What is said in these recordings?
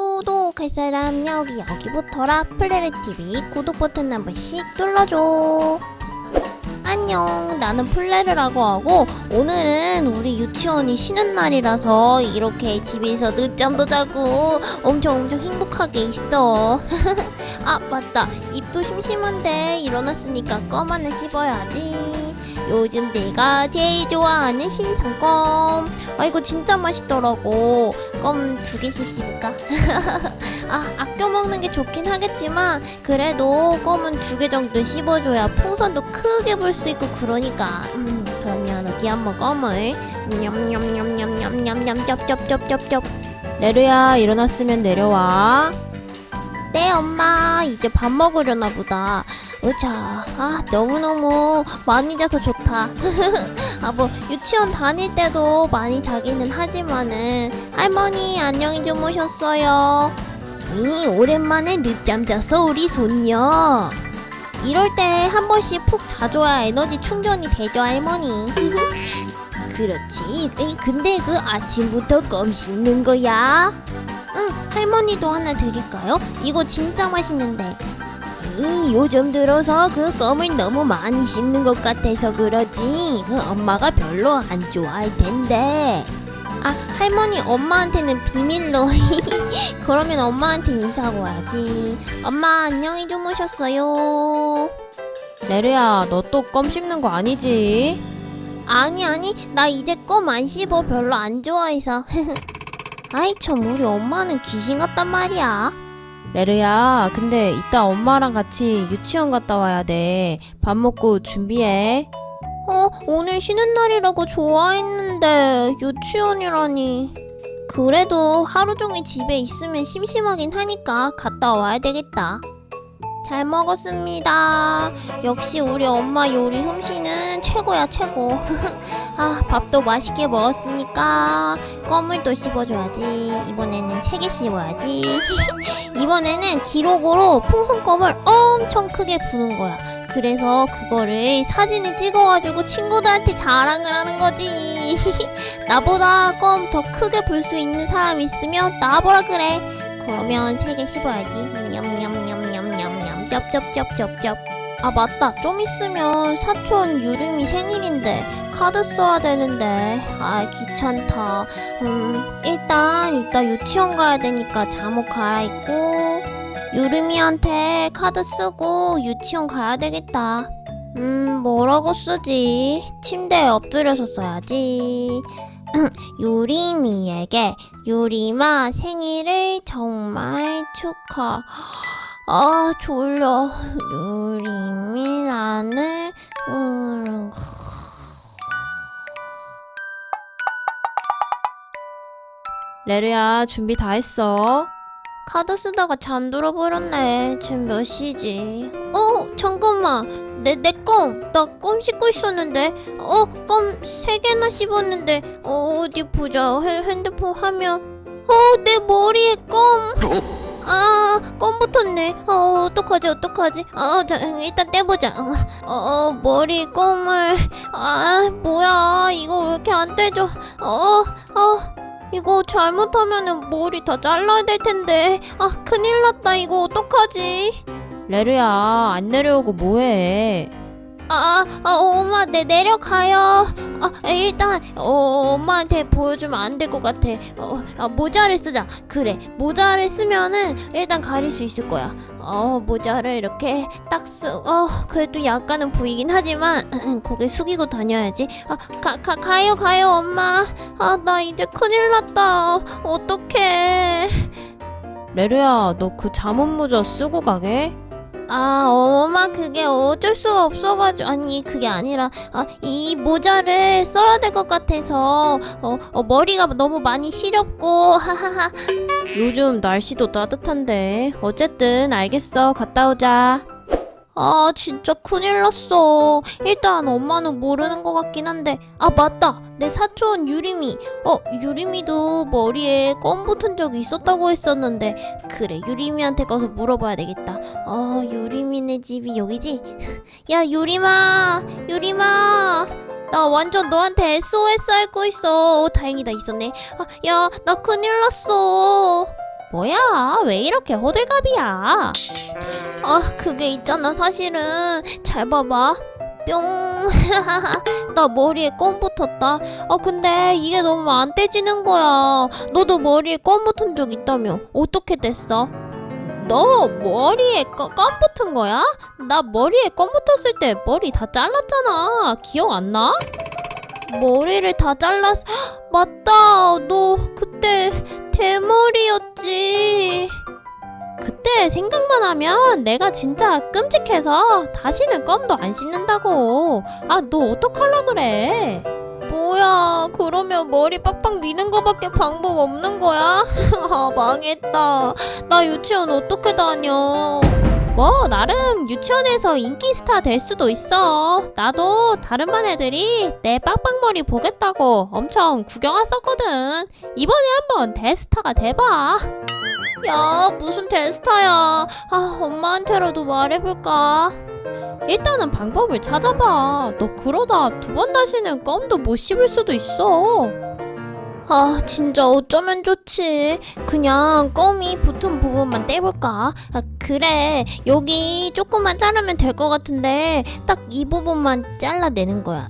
구독할 사람 여기 여기부터라 플레르TV 구독 버튼 한 번씩 눌러줘. 안녕. 나는 플레르라고 하고 오늘은 우리 유치원이 쉬는 날이라서 이렇게 집에서 늦잠도 자고 엄청 엄청 행복하게 있어. 아 맞다. 입도 심심한데 일어났으니까 껌 하나 씹어야지 요즘 내가 제일 좋아하는 신상껌. 아 이거 진짜 맛있더라고. 껌 두 개씩 씹을까? 아 아껴 먹는 게 좋긴 하겠지만 그래도 껌은 두 개 정도 씹어줘야 풍선도 크게 불 수 있고 그러니까. 음 그러면 여기 한번 껌을 냠냠냠냠냠냠냠 쩝쩝쩝쩝쩝. 레르야 일어났으면 내려와. 네 엄마. 이제 밥 먹으려나 보다 으자 아 너무너무 많이 자서 좋다 아 뭐 유치원 다닐 때도 많이 자기는 하지만은 할머니 안녕히 주무셨어요 이 오랜만에 늦잠 잤어 우리 손녀 이럴 때 한 번씩 푹 자줘야 에너지 충전이 되죠 할머니 그렇지 에이, 근데 그 아침부터 껌 씹는 거야? 응, 할머니도 하나 드릴까요? 이거 진짜 맛있는데. 에이, 요즘 들어서 그 껌을 너무 많이 씹는 것 같아서 그러지. 그 엄마가 별로 안 좋아할 텐데. 아, 할머니 엄마한테는 비밀로. 그러면 엄마한테 인사하고 와야지. 엄마 안녕히 주무셨어요. 레르야 너 또 껌 씹는 거 아니지? 아니 아니 나 이제 껌 안 씹어 별로 안 좋아해서. 아이 참 우리 엄마는 귀신 같단 말이야. 레르야 근데 이따 엄마랑 같이 유치원 갔다 와야 돼. 밥 먹고 준비해. 어, 오늘 쉬는 날이라고 좋아했는데 유치원이라니. 그래도 하루 종일 집에 있으면 심심하긴 하니까 갔다 와야 되겠다. 잘 먹었습니다. 역시 우리 엄마 요리 솜씨는 최고야 최고. 아 밥도 맛있게 먹었으니까 껌을 또 씹어줘야지. 이번에는 세 개 씹어야지. 이번에는 기록으로 풍선껌을 엄청 크게 부는 거야. 그래서 그거를 사진을 찍어가지고 친구들한테 자랑을 하는 거지. 나보다 껌 더 크게 불 수 있는 사람 있으면 나보라 그래. 그러면 세 개 씹어야지. 쩝쩝쩝쩝쩝. 아 맞다. 좀 있으면 사촌 유림이 생일인데 카드 써야 되는데 아 귀찮다. 음 일단 이따 유치원 가야 되니까 잠옷 갈아입고 유림이한테 카드 쓰고 유치원 가야 되겠다. 음, 뭐라고 쓰지? 침대에 엎드려서 써야지. 유림이에게 유림아 생일을 정말 축하. 아, 졸려. 유림이 나는 음, 레르야 준비 다 했어? 카드 쓰다가 잠들어 버렸네. 지금 몇 시지? 어, 잠깐만. 내, 내 껌. 나 껌 씹고 있었는데. 어, 껌 세 개나 씹었는데. 어, 어디 보자. 핸, 핸드폰 화면. 어, 내 머리에 껌. 아, 껌 붙었네. 어, 어떡하지, 어떡하지? 어, 자, 일단 떼보자. 어, 어, 머리 껌을. 아, 뭐야. 이거 왜 이렇게 안 떼져? 어, 어. 이거 잘못하면은 머리 다 잘라야 될 텐데. 아, 큰일 났다. 이거 어떡하지? 레르야 안 내려오고 뭐해? 아, 아, 엄마, 내 내려가요. 아, 일단 어, 엄마한테 보여주면 안 될 것 같아. 어, 아, 모자를 쓰자. 그래, 모자를 쓰면은 일단 가릴 수 있을 거야. 어, 모자를 이렇게 딱 쓰. 어, 그래도 약간은 보이긴 하지만 고개 숙이고 다녀야지. 아, 가, 가, 가요, 가요, 엄마. 아, 나 이제 큰일 났다. 어떡해. 레르야 너 그 잠옷 모자 쓰고 가게? 아, 엄마 그게 어쩔 수가 없어가지고 아니 그게 아니라 아, 이 모자를 써야 될 것 같아서 어, 어, 머리가 너무 많이 시렵고 하하하 요즘 날씨도 따뜻한데 어쨌든 알겠어 갔다 오자. 아 진짜 큰일 났어. 일단 엄마는 모르는 것 같긴 한데. 아 맞다. 내 사촌 유림이. 어 유림이도 머리에 껌 붙은 적이 있었다고 했었는데. 그래 유림이한테 가서 물어봐야 되겠다. 어 유림이네 집이 여기지? 야 유림아! 유림아! 나 완전 너한테 SOS 할거 있어 어, 다행이다 있었네. 아, 야 나 큰일 났어 뭐야, 왜 이렇게 호들갑이야? 아, 그게 있잖아. 사실은 잘 봐봐. 뿅. 나 머리에 껌 붙었다. 아, 근데 이게 너무 안 떼지는 거야. 너도 머리에 껌 붙은 적 있다며. 어떻게 뗐어? 너 머리에 껌, 껌 붙은 거야? 나 머리에 껌 붙었을 때 머리 다 잘랐잖아. 기억 안 나? 머리를 다 잘랐어. 맞다. 너 그때 대머리였지. 그때 생각만 하면 내가 진짜 끔찍해서 다시는 껌도 안 씹는다고. 아, 너 어떡할라 그래? 뭐야, 그러면 머리 빡빡 미는 거밖에 방법 없는 거야? 아, 망했다. 나 유치원 어떻게 다녀? 뭐 나름 유치원에서 인기 스타 될 수도 있어. 나도 다른 반 애들이 내 빡빡머리 보겠다고 엄청 구경 왔었거든. 이번에 한번 대스타가 돼봐. 야, 무슨 대스타야. 아, 엄마한테라도 말해볼까? 일단은 방법을 찾아봐. 너 그러다 두 번 다시는 껌도 못 씹을 수도 있어. 아, 진짜 어쩌면 좋지. 그냥 껌이 붙은 부분만 떼볼까? 아, 그래. 여기 조금만 자르면 될 것 같은데, 딱 이 부분만 잘라내는 거야.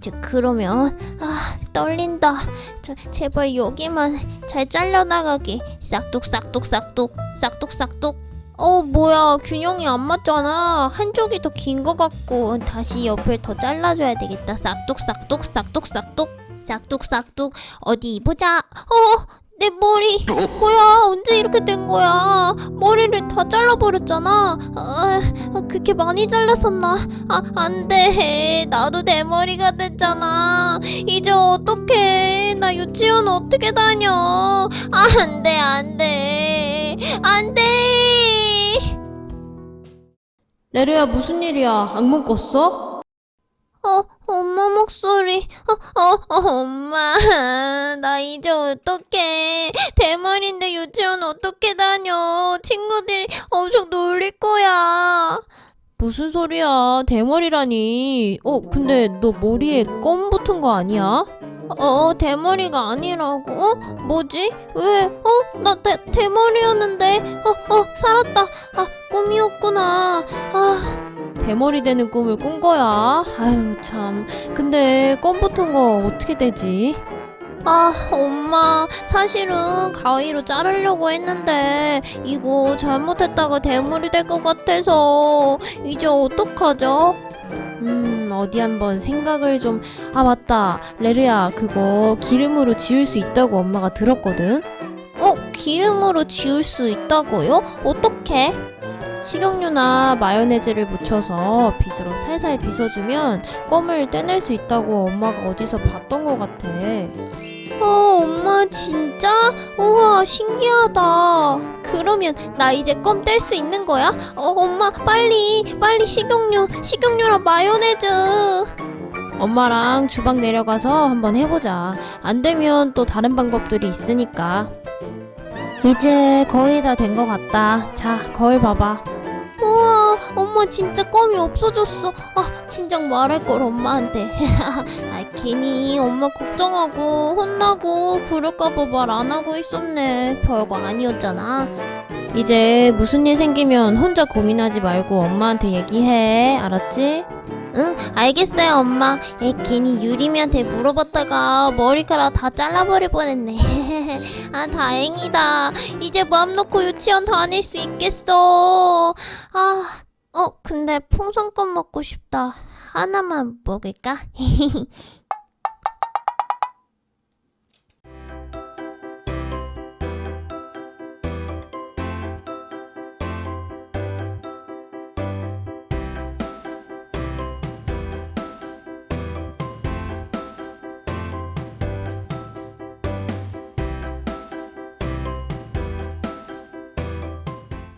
저, 그러면, 아, 떨린다. 저, 제발 여기만 잘 잘려나가게. 싹둑 싹둑 싹둑, 싹둑 싹둑. 어, 뭐야. 균형이 안 맞잖아. 한쪽이 더 긴 것 같고, 다시 옆을 더 잘라줘야 되겠다. 싹둑 싹둑, 싹둑 싹둑. 싹둑싹둑 어디 보자. 어? 내 머리. 뭐야 언제 이렇게 된 거야? 머리를 다 잘라버렸잖아. 아, 아, 그렇게 많이 잘랐었나? 아 안 돼. 나도 내 머리가 됐잖아. 이제 어떡해? 나 유치원 어떻게 다녀? 아, 안 돼 안 돼. 안 돼. 레르야 무슨 일이야? 악몽 꿨어? 어, 엄마 목소리. 어, 어, 어, 엄마. 나 이제 어떡해. 대머리인데 유치원 어떻게 다녀. 친구들이 엄청 놀릴 거야. 무슨 소리야? 대머리라니. 어, 근데 너 머리에 껌 붙은 거 아니야? 어, 대머리가 아니라고? 어? 뭐지? 왜? 어? 나 대, 대머리였는데. 어, 어, 살았다. 아, 꿈이었구나. 아, 대머리 되는 꿈을 꾼 거야. 아유, 참. 근데 껌 붙은 거 어떻게 되지? 아, 엄마, 사실은 가위로 자르려고 했는데, 이거 잘못했다가 대물이 될 것 같아서, 이제 어떡하죠? 음, 어디 한번 생각을 좀. 아, 맞다. 레르야, 그거 기름으로 지울 수 있다고 엄마가 들었거든? 어, 기름으로 지울 수 있다고요? 어떻게? 식용유나 마요네즈를 묻혀서 빗으로 살살 빗어주면 껌을 떼낼 수 있다고 엄마가 어디서 봤던 것 같아. 어, 엄마, 진짜? 우와, 신기하다. 그러면 나 이제 껌 뗄 수 있는 거야? 어, 엄마, 빨리, 빨리 식용유, 식용유랑 마요네즈. 엄마랑 주방 내려가서 한번 해보자. 안 되면 또 다른 방법들이 있으니까. 이제 거의 다 된 것 같다. 자, 거울 봐봐. 우와, 엄마 진짜 껌이 없어졌어. 아, 진작 말할 걸 엄마한테. 아, 괜히 엄마 걱정하고 혼나고 그럴까봐 말 안 하고 있었네. 별거 아니었잖아. 이제 무슨 일 생기면 혼자 고민하지 말고 엄마한테 얘기해. 알았지? 응, 알겠어요, 엄마. 에, 괜히 유림이한테 물어봤다가 머리카락 다 잘라버릴 뻔했네. 아, 다행이다. 이제 마음 놓고 유치원 다닐 수 있겠어. 아, 어, 근데 풍선껌 먹고 싶다. 하나만 먹을까?